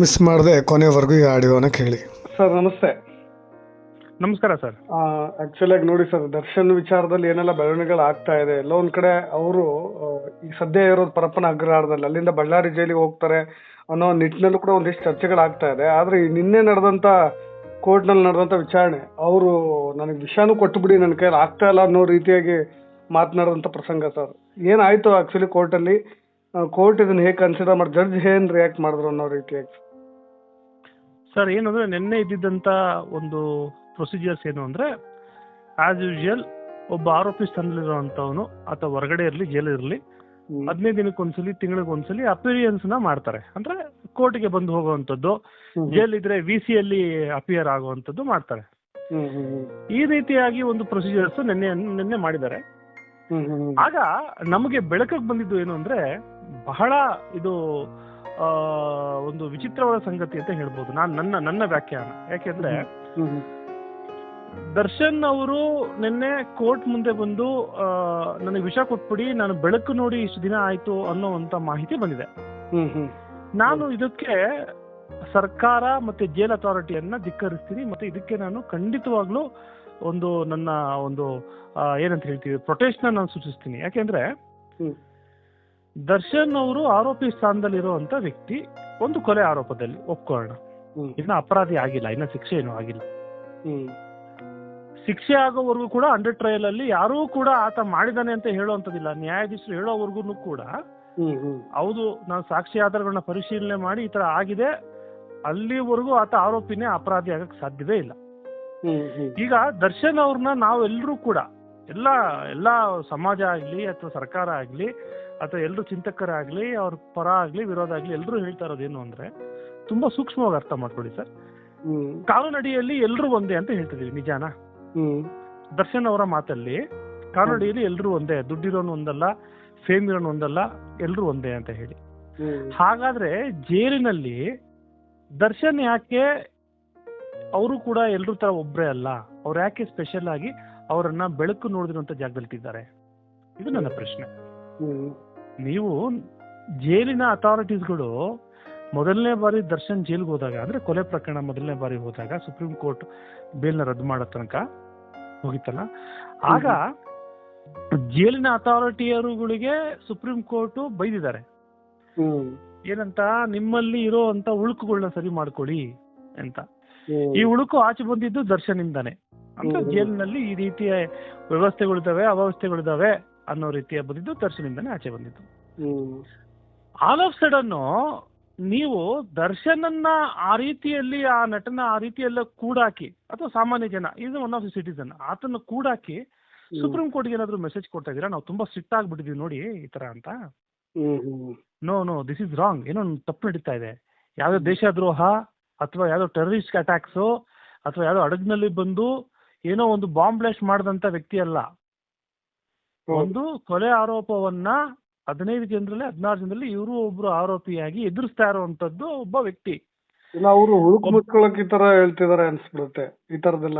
Miss ಮಾಡದೆ ಕೊನೆವರೆಗೂ ಈ ಆಡಿಯೋನ ಕೇಳಿ. ಸರ್ ನಮಸ್ತೆ. ನಮಸ್ಕಾರ ಸರ್. ಆಕ್ಚುಲಿ ಆಗಿ ನೋಡಿ ಸರ್ ದರ್ಶನ್ ವಿಚಾರದಲ್ಲಿ ಏನೆಲ್ಲ ಬೆಳವಣಿಗೆಗಳು ಆಗ್ತಾ ಇದೆ ಎಲ್ಲೋ ಒಂದ್ ಕಡೆ ಅವರು ಈ ಸದ್ಯ ಇರೋದು ಪರಪ್ಪನ ಅಗ್ರಹಾರದಲ್ಲಿ ಅಲ್ಲಿಂದ ಬಳ್ಳಾರಿ ಜೈಲಿಗೆ ಹೋಗ್ತಾರೆ ಅನ್ನೋ ನಿಟ್ಟಿನಲ್ಲೂ ಕೂಡ ಒಂದಿಷ್ಟು ಚರ್ಚೆಗಳಾಗ್ತಾ ಇದೆ. ಆದ್ರೆ ಈ ನಿನ್ನೆ ನಡೆದಂತ ಕೋರ್ಟ್ನಲ್ಲಿ ನಡೆದಂತ ವಿಚಾರಣೆ ಅವರು ನನಗೆ ವಿಷಾನು ಕೊಟ್ಟು ಬಿಡಿ ನನ್ನ ಕೈಯಲ್ಲಿ ಆಗ್ತಾ ಇಲ್ಲ ಅನ್ನೋ ರೀತಿಯಾಗಿ ಮಾತನಾಡಿದಂತ ಪ್ರಸಂಗ ಸರ್. ಏನಾಯ್ತು ಆಕ್ಚುಲಿ ಕೋರ್ಟ್ ಅಲ್ಲಿ? ಕೋರ್ಟ್ ಇದನ್ನ ಹೇಗೆ ಕನ್ಸಿಡರ್ ಮಾಡಿ ಜಡ್ಜ್ ಏನ್ ರಿಯಾಕ್ಟ್ ಮಾಡಿದ್ರು ಅನ್ನೋ ರೀತಿಯಾಗಿ? ಸರ್ ಏನಂದ್ರೆ ನಿನ್ನೆ ಇದ್ದಿದ್ದಂತ ಒಂದು ಪ್ರೊಸೀಜರ್ಸ್ ಏನು ಅಂದ್ರೆ ಆಸ್ ಯೂಶುವಲ್ ಒಬ್ಬ ಆರೋಪಿ ಸ್ಥಾನದಲ್ಲಿರುವಂತವನು ಅಥವಾ ಹೊರಗಡೆ ಇರಲಿ ಜೈಲ್ ಇರಲಿ ಹ್ಮ್. ಹದಿನೈದು ದಿನಕ್ಕೊಂದ್ಸಲಿ ತಿಂಗಳಿಗೆ ಒಂದ್ಸಲಿ ಅಪಿರಿಯನ್ಸ್ನ ಮಾಡ್ತಾರೆ ಅಂದ್ರೆ ಕೋರ್ಟ್ಗೆ ಬಂದು. ಜೈಲ್ ಇದ್ರೆ ವಿ ಸಿ ಅಲ್ಲಿ ಅಪಿಯರ್ ಆಗುವಂತದ್ದು ಮಾಡ್ತಾರೆ. ಈ ರೀತಿಯಾಗಿ ಒಂದು ಪ್ರೊಸೀಜರ್ಸ್ ನಿನ್ನೆ ನಿನ್ನೆ ಮಾಡಿದ್ದಾರೆ. ಆಗ ನಮಗೆ ಬೆಳಕಿಗೆ ಬಂದಿದ್ದು ಏನು ಅಂದ್ರೆ ಬಹಳ ಇದು ಒಂದು ವಿಚಿತ್ರವಾದ ಸಂಗತಿ ಅಂತ ಹೇಳ್ಬೋದು ನಾನು ನನ್ನ ನನ್ನ ವ್ಯಾಖ್ಯಾನ ಯಾಕೆಂದ್ರೆ. ದರ್ಶನ್ ಅವರು ನಿನ್ನೆ ಕೋರ್ಟ್ ಮುಂದೆ ಬಂದು ನನಗೆ ವಿಷ ಕೊಟ್ಬಿಡಿ ನಾನು ಬೆಳಕು ನೋಡಿ ಇಷ್ಟು ದಿನ ಆಯ್ತು ಅನ್ನೋವಂತ ಮಾಹಿತಿ ಬಂದಿದೆ. ನಾನು ಇದಕ್ಕೆ ಸರ್ಕಾರ ಮತ್ತೆ ಜೈಲ್ ಅಥಾರಿಟಿಯನ್ನ ಧಿಕ್ಕರಿಸ್ತೀನಿ ಮತ್ತೆ ಇದಕ್ಕೆ ನಾನು ಖಂಡಿತವಾಗ್ಲೂ ಒಂದು ನನ್ನ ಒಂದು ಏನಂತ ಹೇಳ್ತೀವಿ ಪ್ರೊಟೆಸ್ಟ್ ನಾನು ಸೂಚಿಸ್ತೀನಿ ಯಾಕೆಂದ್ರೆ ಹ್ಮ್. ದರ್ಶನ್ ಅವರು ಆರೋಪಿ ಸ್ಥಾನದಲ್ಲಿರುವಂತ ವ್ಯಕ್ತಿ ಒಂದು ಕೊಲೆ ಆರೋಪದಲ್ಲಿ ಒಪ್ಕೊಳ್ಳೋಣ ಹ್ಮ್. ಇನ್ನ ಅಪರಾಧಿ ಆಗಿಲ್ಲ ಇನ್ನ ಶಿಕ್ಷೆ ಏನೂ ಆಗಿಲ್ಲ ಶಿಕ್ಷೆ ಆಗೋವರೆಗೂ ಕೂಡ ಅಂಡರ್ ಟ್ರಯಲ್ ಅಲ್ಲಿ ಯಾರೂ ಕೂಡ ಆತ ಮಾಡಿದಾನೆ ಅಂತ ಹೇಳುವಂತದಿಲ್ಲ ನ್ಯಾಯಾಧೀಶರು ಹೇಳೋವರೆಗೂ ಕೂಡ. ಹೌದು ನಾನು ಸಾಕ್ಷಿ ಆಧಾರಗಳನ್ನ ಪರಿಶೀಲನೆ ಮಾಡಿ ಈ ತರ ಆಗಿದೆ ಅಲ್ಲಿವರೆಗೂ ಆತ ಆರೋಪಿನೇ ಅಪರಾಧಿ ಆಗಕ್ ಸಾಧ್ಯವೇ ಇಲ್ಲ. ಈಗ ದರ್ಶನ್ ಅವ್ರನ್ನ ನಾವೆಲ್ಲರೂ ಕೂಡ ಎಲ್ಲ ಎಲ್ಲ ಸಮಾಜ ಆಗ್ಲಿ ಅಥವಾ ಸರ್ಕಾರ ಆಗ್ಲಿ ಅಥವಾ ಎಲ್ಲರೂ ಚಿಂತಕರಾಗ್ಲಿ ಅವ್ರ ಪರ ಆಗ್ಲಿ ವಿರೋಧ ಆಗ್ಲಿ ಎಲ್ಲರೂ ಹೇಳ್ತಾ ಇರೋದೇನು ಅಂದ್ರೆ ತುಂಬಾ ಸೂಕ್ಷ್ಮವಾಗಿ ಅರ್ಥ ಮಾಡ್ಕೊಳ್ಳಿ ಸರ್. ಕಾಲುನಡಿಯಲ್ಲಿ ಎಲ್ರು ಎಲ್ಲರೂ ಒಂದೇ ಅಂತ ಹೇಳ್ತಿದೀವಿ ನಿಜಾನ. ದರ್ಶನ್ ಅವರ ಮಾತಲ್ಲಿ ಕಾಲುನಡಿಯಲ್ಲಿ ಎಲ್ಲರೂ ಒಂದೇ ದುಡ್ಡಿರೋನು ಒಂದಲ್ಲ ಫೇಮ್ ಇರೋನು ಒಂದಲ್ಲ ಎಲ್ಲರೂ ಒಂದೇ ಅಂತ ಹೇಳಿ. ಹಾಗಾದ್ರೆ ಜೈಲಿನಲ್ಲಿ ದರ್ಶನ್ ಯಾಕೆ ಅವರು ಕೂಡ ಎಲ್ಲರೂ ತರ ಒಬ್ರೇ ಅಲ್ಲ ಅವ್ರು ಯಾಕೆ ಸ್ಪೆಷಲ್ ಆಗಿ ಅವರನ್ನ ಬೆಳಕು ನೋಡಿದಿರುವಂತ ಜಾಗದಲ್ಲಿ ಇದು ನನ್ನ ಪ್ರಶ್ನೆ. ನೀವು ಜೈಲಿನ ಅಥಾರಿಟೀಸ್ಗಳು ಮೊದಲನೇ ಬಾರಿ ದರ್ಶನ್ ಜೈಲ್ಗೆ ಹೋದಾಗ ಅಂದ್ರೆ ಕೊಲೆ ಪ್ರಕರಣ ಮೊದಲನೇ ಬಾರಿ ಹೋದಾಗ ಸುಪ್ರೀಂ ಕೋರ್ಟ್ ಬೇಲ್ನ ರದ್ದು ಮಾಡೋ ತನಕ ಹೋಗಿತ್ತಲ್ಲ? ಆಗ ಜೈಲಿನ ಅಥಾರಿಟಿಯರುಗಳಿಗೆ ಸುಪ್ರೀಂ ಕೋರ್ಟ್ ಬೈದಿದ್ದಾರೆ. ಏನಂತ ನಿಮ್ಮಲ್ಲಿ ಇರೋ ಅಂತ ಉಳುಕುಗಳನ್ನ ಸರಿ ಮಾಡ್ಕೊಳ್ಳಿ ಅಂತ. ಈ ಉಳುಕು ಆಚೆ ಬಂದಿದ್ದು ದರ್ಶನಿಂದಾನೆ. ಅಂದ್ರೆ. ಜೈಲಿನಲ್ಲಿ ಈ ರೀತಿಯ ವ್ಯವಸ್ಥೆಗಳಿದಾವೆ ಅವ್ಯವಸ್ಥೆಗಳಿದಾವೆ ಅನ್ನೋ ರೀತಿಯ ಬಂದಿದ್ದು ದರ್ಶನಿಂದಾನೆ ಆಚೆ ಬಂದಿದ್ದು. ಆಲ್ ಆಫ್ ಸಡನ್ ನೀವು ದರ್ಶನನ್ನ ಆ ರೀತಿಯಲ್ಲಿ ಆ ನಟನ ಆ ರೀತಿಯೆಲ್ಲ ಕೂಡಾಕಿ ಅಥವಾ ಸಾಮಾನ್ಯ ಜನ ಇದು ಒನ್ ಆಫ್ ದಿ ಸಿಟಿಸನ್ ಆತನ ಕೂಡಾಕಿ ಸುಪ್ರೀಂ ಕೋರ್ಟ್ಗೆ ಏನಾದ್ರು ಮೆಸೇಜ್ ಕೊಡ್ತಾ ಇದೀರಾ ನಾವು ತುಂಬಾ ಸ್ಟ್ರಿಕ್ಟ್ ಆಗ್ಬಿಟ್ಟಿದೀವಿ ನೋಡಿ ಈ ತರ ಅಂತ. No no this is wrong ಏನೋ ತಪ್ಪು ನಡೀತಾ ಇದೆ. ಯಾವ್ದೋ ದೇಶದ್ರೋಹ ಅಥವಾ ಯಾವ್ದೋ ಟೆರರಿಸ್ಟ್ ಅಟ್ಯಾಕ್ಸ್ ಅಥವಾ ಯಾವ್ದೋ ಹಡಗಿನಲ್ಲಿ ಬಂದು ಏನೋ ಒಂದು ಬಾಂಬ್ ಬ್ಲಾಸ್ಟ್ ಮಾಡಿದಂತ ವ್ಯಕ್ತಿ ಅಲ್ಲ. ಒಂದು ಕೊಲೆ ಆರೋಪವನ್ನ ಹದಿನೈದು ಜನರಲ್ಲಿ ಹದಿನಾರು ಜನರಲ್ಲಿ ಇವರು ಒಬ್ರು ಆರೋಪಿಯಾಗಿ ಎದುರಿಸ್ತಾ ಇರುವಂತದ್ದು ಒಬ್ಬ ವ್ಯಕ್ತಿ. ಇಲ್ಲ ಅವರು ಹುಡುಕು ಮುಚ್ಕೊಳಕ್ ಈ ತರ ಹೇಳ್ತಿದಾರೆ ಅನ್ಸ್ಬಿಡುತ್ತೆ. ಈ ತರದೆಲ್ಲ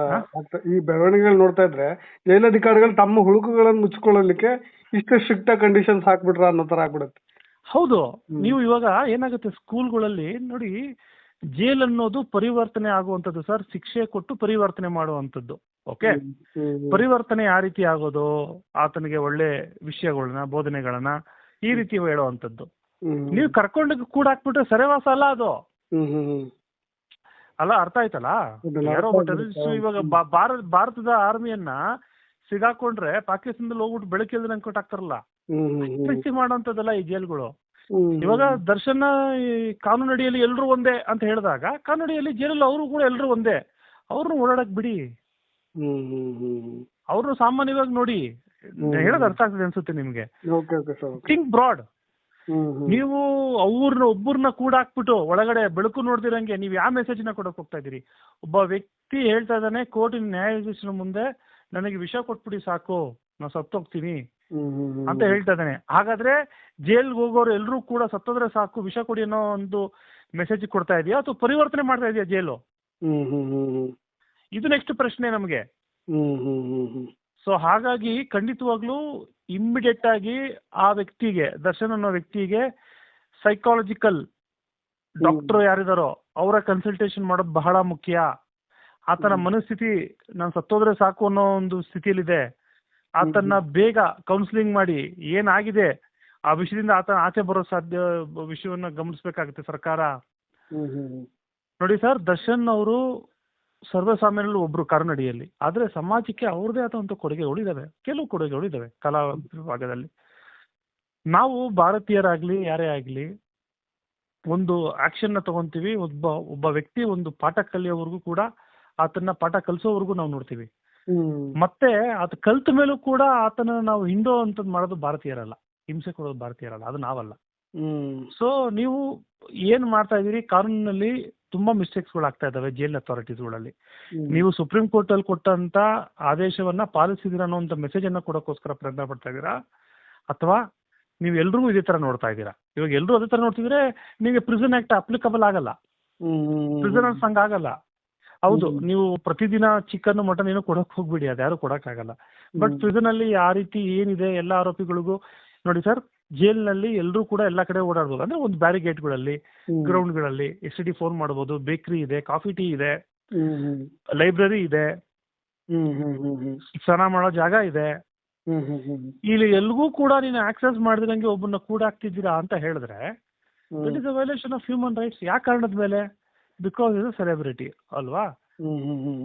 ಈ ಬೆಳವಣಿಗೆಗಳು ನೋಡ್ತಾ ಇದ್ರೆ ಜೈಲಧಿಕಾರಿಗಳು ತಮ್ಮ ಹುಳುಕುಗಳನ್ನ ಮುಚ್ಕೊಳ್ಳಲಿಕ್ಕೆ ಇಷ್ಟು ಸ್ಟ್ರಿಕ್ಟ್ ಕಂಡೀಷನ್ಸ್ ಹಾಕ್ಬಿಟ್ರ ಅನ್ನೋ ತರ ಆಗ್ಬಿಡುತ್ತೆ. ಹೌದು. ನೀವು ಇವಾಗ ಏನಾಗುತ್ತೆ ಸ್ಕೂಲ್ಗಳಲ್ಲಿ ನೋಡಿ ಜೈಲ್ ಅನ್ನೋದು ಪರಿವರ್ತನೆ ಆಗುವಂತದ್ದು ಸರ್ ಶಿಕ್ಷೆ ಕೊಟ್ಟು ಪರಿವರ್ತನೆ ಮಾಡುವಂತದ್ದು ಓಕೆ. ಪರಿವರ್ತನೆ ಯಾವ ರೀತಿ ಆಗೋದು? ಆತನಿಗೆ ಒಳ್ಳೆ ವಿಷಯಗಳನ್ನ ಬೋಧನೆಗಳನ್ನ ಈ ರೀತಿ ಹೇಳುವಂತದ್ದು ನೀವ್ ಕರ್ಕೊಂಡು ಕೂಡಾಕ್ಬಿಟ್ರೆ ಸರೇವಾಸ ಅಲ್ಲ ಅದು. ಅಲ್ಲ ಅರ್ಥ ಆಯ್ತಲ್ಲ? ಯಾರೋ. ಇವಾಗ ಭಾರತ ಭಾರತದ ಆರ್ಮಿಯನ್ನ ಸಿಗಾಕೊಂಡ್ರೆ ಪಾಕಿಸ್ತಾನದಲ್ಲಿ ಹೋಗ್ಬಿಟ್ಟು ಬೆಳಕಿಲ್ದ ಅನ್ಕೊಟ್ ಹಾಕ್ತಾರಲ್ಲ. ಪ್ರೀತಿ ಮಾಡೋಂಥದ್ದಲ್ಲ ಈ ಜೈಲ್ಗಳು. ಇವಾಗ ದರ್ಶನ ಈ ಕಾನೂನಡಿಯಲ್ಲಿ ಎಲ್ಲರೂ ಒಂದೇ ಅಂತ ಹೇಳಿದಾಗ ಕಾನೂನಡಿಯಲ್ಲಿ ಜೈಲಲ್ಲಿ ಅವರು ಕೂಡ ಎಲ್ಲರೂ ಒಂದೇ. ಅವ್ರನ್ನ ಓಡಾಡಕ್ ಬಿಡಿ. ಹ್ಮ್. ಸಾಮಾನ್ಯವಾಗಿ ನೋಡಿ ಹೇಳೋದ್ ಅರ್ಥ ಆಗ್ತದೆ ಅನ್ಸುತ್ತೆ ನಿಮ್ಗೆ ಥಿಂಕ್ ಬ್ರಾಡ್. ನೀವು ಅವ್ರನ್ನ ಒಬ್ಬರನ್ನ ಕೂಡ ಹಾಕ್ಬಿಟ್ಟು ಒಳಗಡೆ ಬೆಳಕು ನೋಡ್ದಿರಂಗೆ ನೀವು ಯಾವ ಮೆಸೇಜ್ನ ಕೊಡಕ್ ಹೋಗ್ತಾ ಇದೀರಿ ಒಬ್ಬ ವ್ಯಕ್ತಿ ಹೇಳ್ತಾ ಇದ್ದಾನೆ ಕೋರ್ಟಿನ ನ್ಯಾಯಾಧೀಶನ ಮುಂದೆ ನನಗೆ ವಿಷ ಕೊಟ್ಬಿಡಿ ಸಾಕು ನಾ ಸತ್ತೋಗ್ತೀನಿ. ಅಂತ ಹೇಳ್ತಾ ಇದ್ದಾನೆ ಹಾಗಾದ್ರೆ ಜೈಲ್ಗೆ ಹೋಗೋರು ಎಲ್ಲರೂ ಕೂಡ ಸತ್ತೋದ್ರೆ ಸಾಕು ವಿಷ ಕೊಡಿ ಅನ್ನೋ ಒಂದು ಮೆಸೇಜ್ ಕೊಡ್ತಾ ಇದೆಯಾ ಅಥವಾ ಪರಿವರ್ತನೆ ಮಾಡ್ತಾ ಇದೆಯಾ ಜೈಲು. ಇದು ನೆಕ್ಸ್ಟ್ ಪ್ರಶ್ನೆ ನಮಗೆ. ಸೊ ಹಾಗಾಗಿ ಖಂಡಿತವಾಗ್ಲೂ ಇಮ್ಮಿಡಿಯೇಟ್ ಆಗಿ ಆ ವ್ಯಕ್ತಿಗೆ ದರ್ಶನ್ ಅನ್ನೋ ವ್ಯಕ್ತಿಗೆ ಸೈಕಾಲಜಿಕಲ್ ಡಾಕ್ಟರ್ ಯಾರಿದಾರೋ ಅವರ ಕನ್ಸಲ್ಟೇಷನ್ ಮಾಡೋದು ಬಹಳ ಮುಖ್ಯ. ಆತನ ಮನಸ್ಥಿತಿ ನಾನು ಸತ್ತೋದ್ರೆ ಸಾಕು ಅನ್ನೋ ಒಂದು ಸ್ಥಿತಿಯಲ್ಲಿದೆ. ಆತನ್ನ ಬೇಗ ಕೌನ್ಸಿಲಿಂಗ್ ಮಾಡಿ ಏನಾಗಿದೆ ಆ ವಿಷಯದಿಂದ ಆತನ ಆಚೆ ಬರೋ ಸಾಧ್ಯ ವಿಷಯವನ್ನ ಗಮನಿಸಬೇಕಾಗುತ್ತೆ ಸರ್ಕಾರ. ನೋಡಿ ಸರ್ ದರ್ಶನ್ ಅವರು ಸರ್ವಸಾಮಾನ್ಯರಲ್ಲಿ ಒಬ್ರು ಕಾರಣಡಿಯಲ್ಲಿ ಆದ್ರೆ ಸಮಾಜಕ್ಕೆ ಅವ್ರದೇ ಆದಂಥ ಕೊಡುಗೆಗಳು ಇದಾವೆ. ಕೆಲವು ಕೊಡುಗೆಗಳಿದಾವೆ ಕಲಾ ವಿಭಾಗದಲ್ಲಿ. ನಾವು ಭಾರತೀಯರಾಗ್ಲಿ ಯಾರೇ ಆಗ್ಲಿ ಒಂದು ಆಕ್ಷನ್ನ ತಗೊಂತೀವಿ. ಒಬ್ಬ ಒಬ್ಬ ವ್ಯಕ್ತಿ ಒಂದು ಪಾಠ ಕಲಿಯೋವರೆಗೂ ಕೂಡ ಆತನ ಪಾಠ ಕಲಿಸೋವರೆಗೂ ನಾವು ನೋಡ್ತೀವಿ. ಮತ್ತೆ ಆತ ಕಲ್ತ ಮೇಲೂ ಕೂಡ ಆತನ ನಾವು ಹಿಂಡೋ ಅಂತದ್ ಮಾಡೋದು ಭಾರತೀಯರಲ್ಲ. ಹಿಂಸೆ ಕೊಡೋದು ಭಾರತೀಯರಲ್ಲ. ಅದು ನಾವಲ್ಲ. ಸೊ ನೀವು ಏನ್ ಮಾಡ್ತಾ ಇದೀರಿ ಕಾನೂನಿನಲ್ಲಿ ತುಂಬಾ ಮಿಸ್ಟೇಕ್ಸ್ಗಳು ಆಗ್ತಾ ಇದಾವೆ ಜೈಲ್ ಅಥಾರಿಟೀಸ್ಗಳಲ್ಲಿ. ನೀವು ಸುಪ್ರೀಂ ಕೋರ್ಟ್ ಅಲ್ಲಿ ಕೊಟ್ಟಂತ ಆದೇಶವನ್ನ ಪಾಲಿಸಿದಿರ ಅನ್ನೋಂತ ಮೆಸೇಜ್ ಅನ್ನ ಕೊಡೋಕ್ಕೋಸ್ಕರ ಪ್ರಯತ್ನ ಪಡ್ತಾ ಇದ್ದೀರಾ? ಅಥವಾ ನೀವು ಎಲ್ರಿಗೂ ಇದೇ ತರ ನೋಡ್ತಾ ಇದ್ದೀರಾ? ಇವಾಗ ಎಲ್ರು ಅದೇ ತರ ನೋಡ್ತಿದ್ರೆ ನಿಮಗೆ ಪ್ರಿಸನ್ ಆಕ್ಟ್ ಅಪ್ಲಿಕಬಲ್ ಆಗಲ್ಲ. ಪ್ರಿಸನ್. ಪ್ರಿಸನರ್ಸ್ ಹಂಗ ಆಗಲ್ಲ. ಹೌದು ನೀವು ಪ್ರತಿದಿನ ಚಿಕನ್ ಮಟನ್ ಏನೋ ಕೊಡಕ್ ಹೋಗ್ಬಿಡಿ ಅದ್ಯಾರು ಕೊಡಕ್ ಆಗಲ್ಲ ಬಟ್. ಪ್ರಿಸನ್ ಅಲ್ಲಿ ಆ ರೀತಿ ಏನಿದೆ ಎಲ್ಲ ಆರೋಪಿಗಳಿಗೂ ನೋಡಿ ಸರ್ ಜೈಲ್ನಲ್ಲಿ ಎಲ್ಲರೂ ಕೂಡ ಎಲ್ಲಾ ಕಡೆ ಓಡಾಡಬಹುದು ಅಂದ್ರೆ ಒಂದು ಬ್ಯಾರಿಗೇಟ್ಗಳಲ್ಲಿ. ಗ್ರೌಂಡ್ಗಳಲ್ಲಿ ಎಸ್ ಡಿ ಫೋನ್ ಮಾಡಬಹುದು ಬೇಕರಿ ಇದೆ ಕಾಫಿ ಟೀ ಇದೆ. ಲೈಬ್ರರಿ ಇದೆ. ಸ್ನಾನ ಮಾಡೋ ಜಾಗ ಇದೆ. ಇಲ್ಲಿ ಎಲ್ಗೂ ಕೂಡ ನೀನು ಆಕ್ಸೆಸ್ ಮಾಡಿದಂಗೆ ಒಬ್ಬನ ಕೂಡ ಹಾಕ್ತಿದ್ದೀರಾ ಅಂತ ಹೇಳಿದ್ರೆ that is a violation of human rights ಯಾವ ಕಾರಣದ ಮೇಲೆ ಬಿಕಾಸ್ ಇಸ್ ಅ ಸೆಲೆಬ್ರಿಟಿ ಅಲ್ವಾ.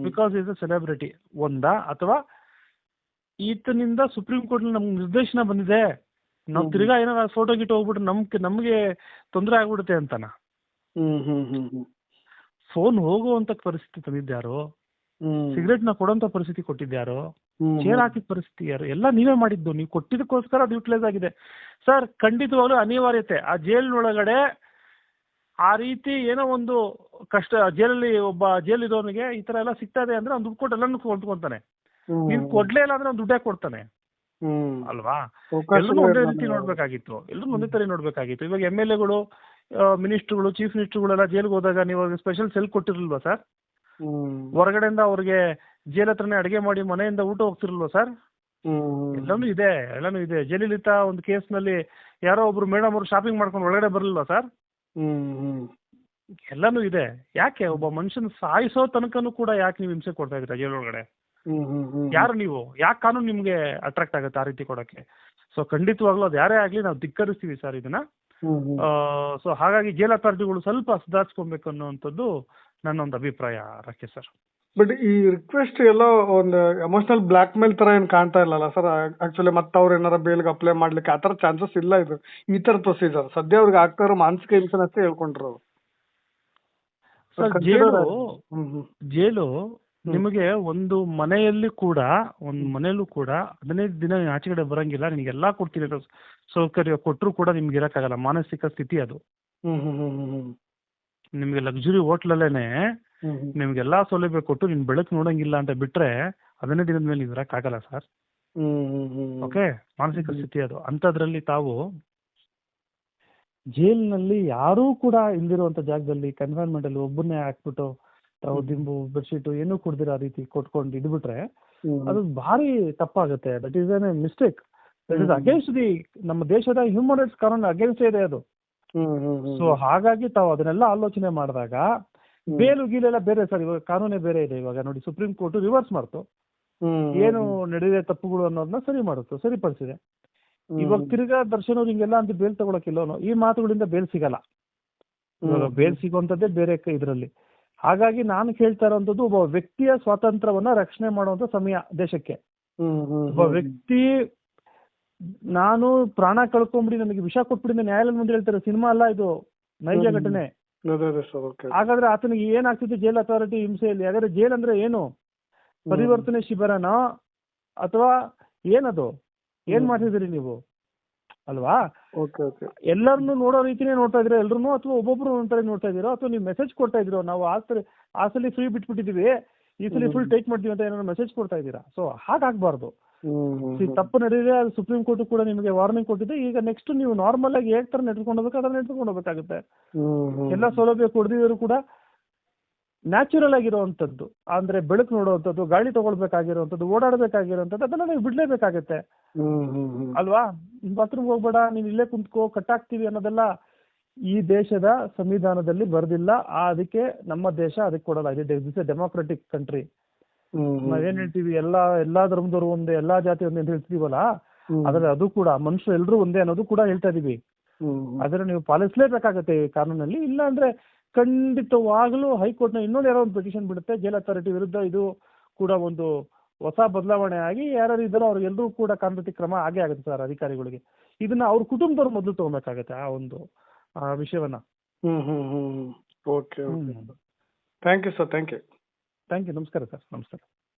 ಬಿಕಾಸ್ ಇಸ್ ಅ ಸೆಲೆಬ್ರಿಟಿ ಒಂದಾ ಅಥವಾ ಈತನಿಂದ ಸುಪ್ರೀಂ ಕೋರ್ಟ್ ನಮ್ಗೆ ನಿರ್ದೇಶನ ಬಂದಿದೆ ನಾವು. ತಿರ್ಗಾ ಏನಾರ ಫೋಟೋ ಗಿಟೋ ಹೋಗ್ಬಿಟ್ರೆ ನಮ್ಗೆ ನಮಗೆ ತೊಂದರೆ ಆಗ್ಬಿಡುತ್ತೆ ಅಂತನ. ಫೋನ್ ಹೋಗುವಂತ ಪರಿಸ್ಥಿತಿ ತಂದಿದ್ಯಾರು ಹ್ಮ್. ಸಿಗರೇಟ್ನ ಕೊಡುವಂತ ಪರಿಸ್ಥಿತಿ ಕೊಟ್ಟಿದ್ದ್ಯಾರು ಚೇರ್ ಹಾಕಿದ ಪರಿಸ್ಥಿತಿ ಯಾರು? ಎಲ್ಲ ನೀವೇ ಮಾಡಿದ್ದು. ನೀವು ಕೊಟ್ಟಿದ್ದಕ್ಕೋಸ್ಕರ ಅದು ಯುಟಿಲೈಸ್ ಆಗಿದೆ. ಸರ್ ಖಂಡಿತವಾಗ್ಲೂ ಅನಿವಾರ್ಯತೆ. ಆ ಜೈಲಿನೊಳಗಡೆ ಆ ರೀತಿ ಏನೋ ಒಂದು ಕಷ್ಟ ಜೈಲಲ್ಲಿ ಒಬ್ಬ ಜೈಲ್ ಇರೋನಿಗೆ ಈ ತರ ಎಲ್ಲ ಸಿಗ್ತಾ ಇದೆ ಅಂದ್ರೆ ಅವ್ನು ದುಡ್ಡು ಕೊಟ್ಟು ಎಲ್ಲಾನು ಕೊಂಡ್ಕೊಂತಾನೆ ನೀವು ನೀನ್ ಕೊಡ್ಲೇ ಇಲ್ಲ ಅಂದ್ರೆ ಅವ್ನು ದುಡ್ಡೇ ಕೊಡ್ತಾನೆ. ಅಲ್ವಾ? ಎಲ್ಲರೂ ಒಂದೇ ರೀತಿ ನೋಡ್ಬೇಕಾಗಿತ್ತು. ಎಲ್ಲರೂ ಒಂದೇ ತರ ನೋಡ್ಬೇಕಾಗಿತ್ತು. ಇವಾಗ ಎಂ ಎಲ್ ಎಗಳು ಮಿನಿಸ್ಟರ್ಗಳು ಚೀಫ್ ಮಿನಿಸ್ಟರ್ಗಳೆಲ್ಲ ಜೈಲ್ಗೆ ಹೋದಾಗ ನೀವು ಸ್ಪೆಷಲ್ ಸೆಲ್ ಕೊಟ್ಟಿರಲ್ವಾ ಸರ್. ಹೊರಗಡೆಯಿಂದ ಅವ್ರಿಗೆ ಜೈಲ್ ಹತ್ರನೇ ಅಡಿಗೆ ಮಾಡಿ ಮನೆಯಿಂದ ಊಟ ಹೋಗ್ತಿರಲ್ವಾ ಸರ್ ಹ್ಮ್. ಎಲ್ಲಾನು ಇದೆ ಎಲ್ಲಾನು ಇದೆ. ಜಯಲಲಿತ ಒಂದು ಕೇಸ್ನಲ್ಲಿ ಯಾರೋ ಒಬ್ರು ಮೇಡಮ್ ಅವರು ಶಾಪಿಂಗ್ ಮಾಡ್ಕೊಂಡು ಒಳಗಡೆ ಬರಲಿಲ್ವಾ ಸರ್ ಹ್ಮ್ ಹ್ಮ್. ಎಲ್ಲಾನು ಇದೆ. ಯಾಕೆ? ಒಬ್ಬ ಮನುಷ್ಯನ ಸಾಯಿಸೋ ತನಕನು ಕೂಡ ಯಾಕೆ ನೀವು ಹಿಂಸೆ ಕೊಡ್ತಾ ಇದ್ದೀರಾ ಜೈಲ್ ಒಳಗಡೆ. ಯಾರು ನೀವು? ಯಾಕೆ ಕಾನೂನು ನಿಮ್ಗೆ ಅಟ್ರಾಕ್ಟ್ ಆಗುತ್ತೆ ಆ ರೀತಿ ಕೊಡಕ್ಕೆ? ಸೊ ಖಂಡಿತವಾಗ್ಲೂ ಅದು ಯಾರೇ ಆಗ್ಲಿ ನಾವು ಧಿಕ್ಕರಿಸ್ತೀವಿ ಸರ್ ಇದನ್ನ. ಸೊ ಹಾಗಾಗಿ ಜೈಲ್ ಅಥಾರಿಟಿಗಳು ಸ್ವಲ್ಪ ಸುಧಾರಿಸ್ಕೊಬೇಕು ಅನ್ನುವಂಥದ್ದು ನನ್ನ ಒಂದು ಅಭಿಪ್ರಾಯ ರಾಕೇಶ್ ಸರ್ ಬಟ್ ಈ ರಿಕ್ವೆಸ್ಟ್ ಎಲ್ಲ ಒಂದು ಎಮೋಷನಲ್ ಬ್ಲಾಕ್ ಮೇಲ್ ತರ ಏನ್ ಕಾಣ್ತಾ ಇಲ್ಲಲ್ಲ ಸರ್ ಆಕ್ಚುಲಿ ಮತ್ತೆ ಅವ್ರ ಏನಾರ ಬೇಲ್ಗೆ ಅಪ್ಲೈ ಮಾಡ್ಲಿಕ್ಕೆ ಆ ತರ ಚಾನ್ಸಸ್ ಇಲ್ಲ ಇದು. ಈ ತರ ಪ್ರೊಸೀಜರ್ ಸದ್ಯ ಅವ್ರಿಗೆ ಆಗ್ತಾ ಇರೋ ಮಾನಸಿಕ ಹಿಂಸನ ಅಷ್ಟೇ ಹೇಳ್ಕೊಂಡ್ರು ಜೈಲು. ಜೈಲು ನಿಮಗೆ ಒಂದು ಮನೆಯಲ್ಲಿ ಕೂಡ ಒಂದು ಮನೆಯಲ್ಲೂ ಕೂಡ ಹದಿನೈದು ದಿನ ನೀನು ಆಚೆಗಡೆ ಬರಂಗಿಲ್ಲ ನಿನಗೆಲ್ಲ ಕೊಡ್ತೀನಿ ಅನ್ನೋ ಸೌಕರ್ಯ ಕೊಟ್ಟರು ಕೂಡ ನಿಮ್ಗೆ ಇರಕ್ಕಾಗಲ್ಲ ಮಾನಸಿಕ ಸ್ಥಿತಿ ಅದು. ನಿಮ್ಗೆ ಲಕ್ಸುರಿ ಹೋಟ್ಲಲ್ಲೇನೆ ನಿಮ್ಗೆ ಎಲ್ಲಾ ನಿಮ್ಗೆಲ್ಲಾ ಸೌಲಭ್ಯ ಕೊಟ್ಟು ನಿನ್ ಬೆಳಕು ನೋಡಂಗಿಲ್ಲ ಅಂತ ಬಿಟ್ರೆ ಹದಿನೈದು ದಿನದ ಮೇಲೆ ನೀವು ಇರಕ್ಕಾಗಲ್ಲ ಸರ್. ಓಕೆ? ಮಾನಸಿಕ ಸ್ಥಿತಿ ಅದು. ಅಂತದ್ರಲ್ಲಿ ತಾವು ಜೈಲ್ನಲ್ಲಿ ಯಾರೂ ಕೂಡ ಇಲ್ದಿರುವಂತ ಜಾಗದಲ್ಲಿ ಕನ್ಫೈನ್ಮೆಂಟ್ ಅಲ್ಲಿ ಒಬ್ಬನ್ನೇ ಹಾಕ್ಬಿಟ್ಟು ತಾವು ದಿಂಬು ಬೆಡ್ಶೀಟ್ ಏನೂ ಕೊಡ್ದಿರ ಆ ರೀತಿ ಕೊಟ್ಕೊಂಡು ಇದ್ಬಿಟ್ರೆ. ಅದು ಭಾರಿ ತಪ್ಪಾಗುತ್ತೆ. That is an mistake that is. Against the ನಮ್ಮ ದೇಶದ ಹ್ಯೂಮನ್ ರೈಟ್ಸ್ ಕಾನೂನು ಅಗೇನ್ಸ್ಟ್ ಇದೆ ಅದು. ಸೊ ಹಾಗಾಗಿ ತಾವು ಅದನ್ನೆಲ್ಲ ಆಲೋಚನೆ ಮಾಡಿದಾಗ. ಬೇಲು ಗೀಲೆಲ್ಲ ಬೇರೆ ಸರ್ ಇವಾಗ ಕಾನೂನೇ ಬೇರೆ ಇದೆ. ಇವಾಗ ನೋಡಿ ಸುಪ್ರೀಂ ಕೋರ್ಟ್ ರಿವರ್ಸ್ ಮಾಡ್ತು. ಏನು ನಡೆದಿದೆ ತಪ್ಪುಗಳು ಅನ್ನೋದನ್ನ ಸರಿ ಮಾಡುತ್ತೆ ಸರಿಪಡಿಸಿದೆ. ಪಡಿಸಿದೆ ಇವಾಗ ತಿರ್ಗಾ ದರ್ಶನ್ ಅವ್ರು ಹಿಂಗೆಲ್ಲ ಅಂತ ಬೇಲ್ ತಗೊಳಕಿಲ್ಲ ಈ ಮಾತುಗಳಿಂದ ಬೇಲ್ ಸಿಗಲ್ಲ. ಇವಾಗ. ಬೇಲ್ ಸಿಗುವಂತದ್ದೇ ಬೇರೆ ಇದ್ರಲ್ಲಿ. ಹಾಗಾಗಿ ನಾನು ಕೇಳ್ತಾ ಇರೋಂಥದ್ದು ಒಬ್ಬ ವ್ಯಕ್ತಿಯ ಸ್ವಾತಂತ್ರ್ಯವನ್ನ ರಕ್ಷಣೆ ಮಾಡುವಂತ ಸಮಯ ದೇಶಕ್ಕೆ. ಒಬ್ಬ ವ್ಯಕ್ತಿ ನಾನು ಪ್ರಾಣ ಕಳ್ಕೊಂಬಿಡಿ ನನಗೆ ವಿಷ ಕೊಟ್ಬಿಡಿ ನ್ಯಾಯಾಲಯದ ಮುಂದೆ ಹೇಳ್ತಾರೆ. ಸಿನಿಮಾ ಅಲ್ಲ ಇದು ನೈಜ ಘಟನೆ. ಹಾಗಾದ್ರೆ ಆತನಿಗೆ ಏನಾಗ್ತಿತ್ತು ಜೈಲ್ ಅಥಾರಿಟಿ ಹಿಂಸೆಯಲ್ಲಿ? ಹಾಗಾದ್ರೆ ಜೈಲ್ ಅಂದ್ರೆ ಏನು? ಪರಿವರ್ತನೆ ಶಿಬಿರನೋ? ಅಥವಾ ಏನದು? ಏನ್. ಮಾಡ್ತಿದ್ದೀರಿ ನೀವು? ಅಲ್ವಾ? Okay okay. ಎಲ್ಲರನ್ನು ನೋಡೋ ರೀತಿನೇ ನೋಡ್ತಾ ಇದ್ರೆ ಎಲ್ರು ಅಥವಾ ಒಬ್ಬೊಬ್ರು ಒಂಥರ ನೋಡ್ತಾ ಇದ್ದೀರೋ? ಅಥವಾ ನೀವು ಮೆಸೇಜ್ ಕೊಡ್ತಾ ಇದ್ದೀರೋ? ನಾವು ಆ ಸಲ ಆ ಸಲ ಫ್ರೀ ಬಿಟ್ಬಿಟ್ಟಿದೀವಿ ಈ ಸಲ ಫುಲ್ ಟೈಟ್ ಮಾಡ್ತೀವಿ ಅಂತ ಏನಾದ್ರು ಮೆಸೇಜ್ ಕೊಡ್ತಾ ಇದ್ದೀರಾ? ಸೊ ಹಾಗಾಗ್ಬಾರ್ದು. ತಪ್ಪು ನಡೆದಿದೆ ಅದು ಸುಪ್ರೀಂ ಕೋರ್ಟ್ ಕೂಡ ನಿಮಗೆ ವಾರ್ನಿಂಗ್ ಕೊಟ್ಟಿದೆ. ಈಗ ನೆಕ್ಸ್ಟ್ ನೀವು ನಾರ್ಮಲ್ ಆಗಿ ಹೇಗ್ ತರ ನಡ್ಕೊಂಡು ಹೋಗ್ಬೇಕು ಅದನ್ನ ನಡ್ಕೊಂಡು ಹೋಗ್ಬೇಕಾಗುತ್ತೆ. ಎಲ್ಲ ಸೌಲಭ್ಯ ಕೊಡದಿದ್ರು ಕೂಡ ನ್ಯಾಚುರಲ್ ಆಗಿರುವಂತದ್ದು ಅಂದ್ರೆ ಬೆಳಕು ನೋಡುವಂಥದ್ದು ಗಾಳಿ ತಗೊಳ್ಬೇಕಾಗಿರುವಂಥದ್ದು ಓಡಾಡಬೇಕಾಗಿರುವಂಥದ್ದು ಅದನ್ನ ನೀವು ಬಿಡ್ಲೇಬೇಕಾಗತ್ತೆ. ಅಲ್ವಾ? ಬಾತ್ರೂಮ್ ಹೋಗ್ಬೇಡ ನೀನ್ ಇಲ್ಲೇ ಕುಂತ್ಕೋ ಕಟ್ಟಾಕ್ತಿವಿ ಅನ್ನೋದೆಲ್ಲ ಈ ದೇಶದ ಸಂವಿಧಾನದಲ್ಲಿ ಬರೆದಿಲ್ಲ. ಅದಕ್ಕೆ ನಮ್ಮ ದೇಶ ಅದಕ್ಕೆ ಕೊಡಲ್ಲ ಇದು ದಿಸ್ ಎ ಡೆಮೋಕ್ರೆಟಿಕ್ ಕಂಟ್ರಿ ನಾವೇನ್ ಹೇಳ್ತೀವಿ? ಎಲ್ಲಾ ಎಲ್ಲಾ ಧರ್ಮದವರು ಒಂದೇ ಎಲ್ಲಾ ಜಾತಿ ಒಂದೇ ಅಂತ ಹೇಳ್ತೀವಲ್ಲ? ಆದ್ರೆ ಅದು ಕೂಡ ಮನುಷ್ಯರು ಎಲ್ಲರೂ ಒಂದೇ ಅನ್ನೋದು ಕೂಡ ಹೇಳ್ತಾ ಇದೀವಿ. ಅದನ್ನ ನೀವು ಪಾಲಿಸ್ಲೇಬೇಕಾಗತ್ತೆ ಈ ಕಾನೂನಲ್ಲಿ. ಇಲ್ಲ ಅಂದ್ರೆ ಖಂಡಿತವಾಗ್ಲೂ ಹೈಕೋರ್ಟ್ನ ಇನ್ನೊಂದು ಯಾರೋ ಒಂದು ಪಿಟಿಷನ್ ಬಿಡುತ್ತೆ ಜೈಲ್ ಅಥಾರಿಟಿ ವಿರುದ್ಧ ಇದು ಕೂಡ ಒಂದು ಹೊಸ ಬದಲಾವಣೆ ಆಗಿ ಯಾರ್ಯಾರು ಇದ್ದಾರೋ ಅವ್ರಿಗೆಲ್ಲರೂ ಕೂಡ ಕಾನೂನು ಕ್ರಮ ಆಗೇ ಆಗುತ್ತೆ ಸರ್ ಅಧಿಕಾರಿಗಳಿಗೆ. ಇದನ್ನ ಅವ್ರ ಕುಟುಂಬದವ್ರು ಮೊದಲು ತಗೋಬೇಕಾಗತ್ತೆ ಆ ಒಂದು ಆ ವಿಷಯವನ್ನ. Hmm hmm hmm okay okay thank you sir thank you thank you ನಮಸ್ಕಾರ ಸರ್. ನಮಸ್ಕಾರ.